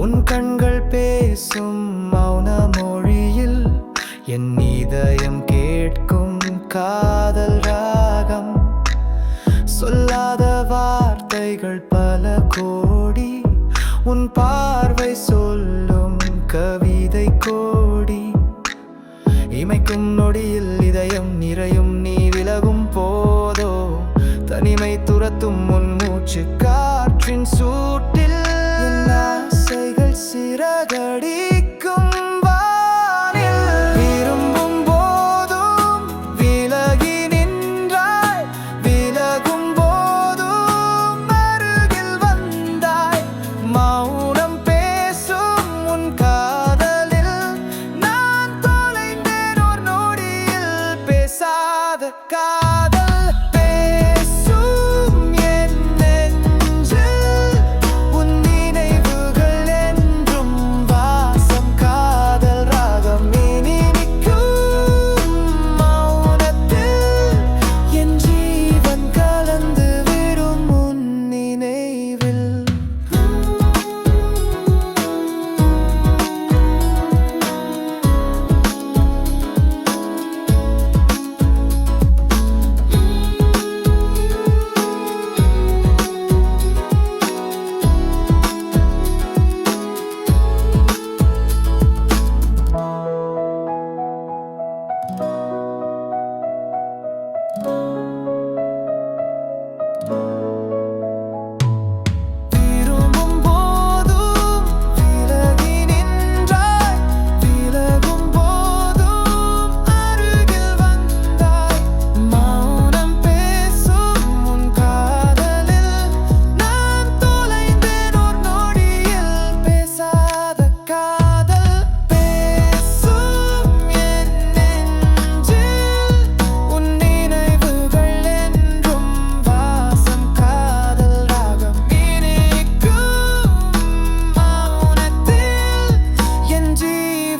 உன் கண்கள் பேசும் மௌன மொழியில் என் இதயம் கேட்கும் காதல் ராகம். சொல்லாத வார்த்தைகள் பல கோடி உன் பார்வை சொல்லும் கவிதை கோடி. இமைக்கும் நொடியில் இதயம் நிறையும் நீ விலகும் போதோ தனிமை துரத்தும் உன் மூச்சு காற்றின் சூட்டு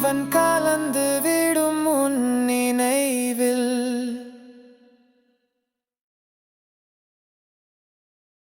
இறைவன் கலந்து